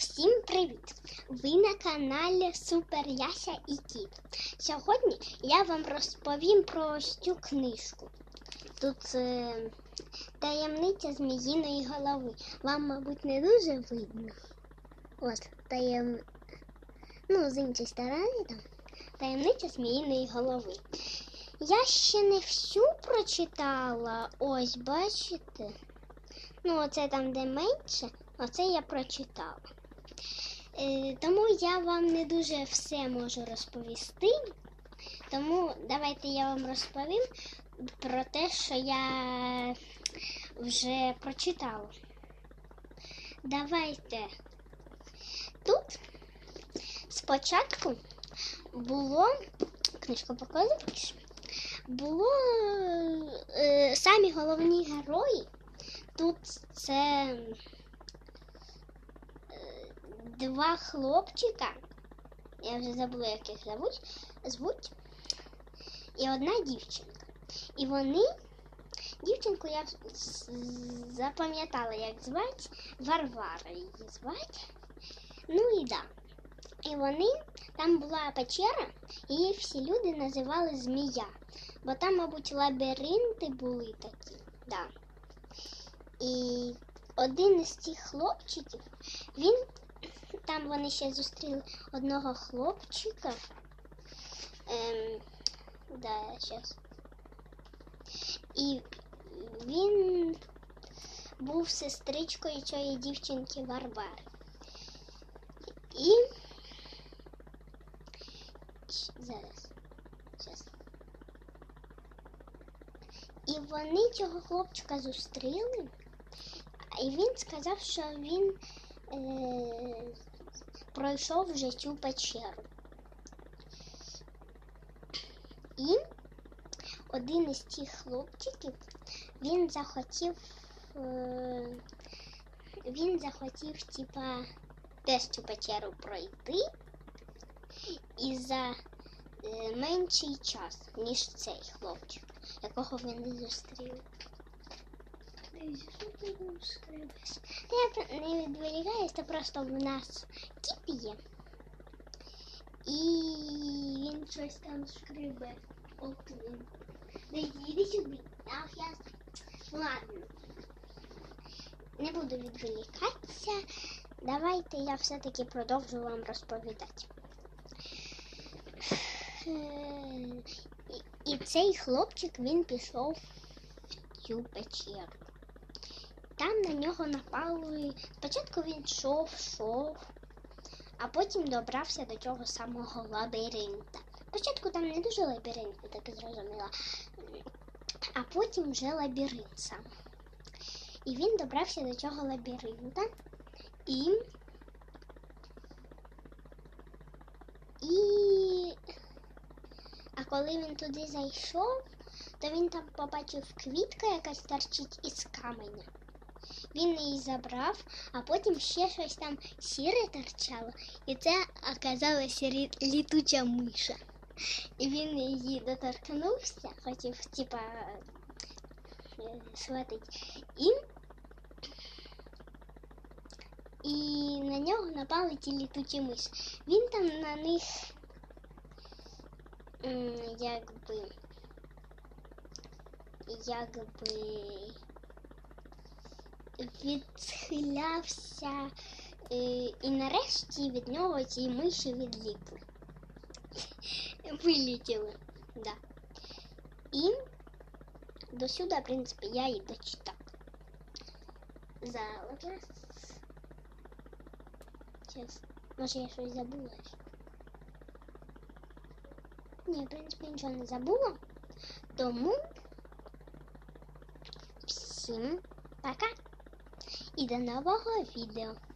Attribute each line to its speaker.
Speaker 1: Всім привіт! Ви на каналі Супер Яся і Кіт. Сьогодні я вам розповім про ось цю книжку. Тут е, таємниця зміїної голови. Вам, мабуть, не дуже видно. Ось таєм... Ну, з іншої сторони там таємниця зміїної голови. Я ще не всю прочитала. Ось, бачите? Ну, оце там, де менше, оце я прочитала. Е, тому я вам не дуже все можу розповісти. Тому давайте я вам розповім про те, що я вже прочитала. Давайте. Тут спочатку було книжку показуєш, було е, самі головні герої. Тут це два хлопчика. Я вже забула, як їх звуть, звуть. І одна дівчинка. І вони, дівчинку я запам'ятала, як звати, Варвара її звати. Ну і да. І вони, там була печера, її всі люди називали Змія. Бо там, мабуть, лабіринти були такі. Да. І один із цих хлопчиків, він там вони ще зустріли одного хлопчика. Ем, да, щас. І він був сестричкою цієї дівчинки Варвари. І Щ- зараз. І вони цього хлопчика зустріли, і він сказав, що він пройшов вже цю печеру. І один із цих хлопчиків він захотів, е, він захотів, типа, теж цю печеру пройти і за е, менший час, ніж цей хлопчик, якого ви не зустріли. Я не відволікаюсь, то просто в нас кіт є. І він
Speaker 2: Щось там скрибе. От він.
Speaker 1: Дивіться, іди сюди. Ах, я... Ладно. Не буду відволікатися. Давайте я все-таки продовжу вам розповідати. Е, І, і цей хлопчик він пішов в цю печеру. Там на нього напали. Спочатку він йшов, йшов, а потім добрався до цього самого лабіринта. Спочатку там не дуже лабіринт, я так і зрозуміла, а потім вже лабіринт сам. І він добрався до цього лабіринта і. І. А коли він туди зайшов, то він там побачив квітка, яка торчить із каменя. Він її забрав, а потім ще щось там сіре торчало, і це оказалася рі- літуча миша. І він її доторкнувся, хотів, типа, е, схватити. І, і на нього напали ті літучі миші. Він там на них м, якби якби відсхилявся, е, і нарешті від нього ці миші відлікли. Вилетіли, да. І до сюди, в принципі, я і дочитав. Зараз. Зараз. Може я щось забула? Ні, в принципі, нічого не забула. Тому всім пока і до нового відео.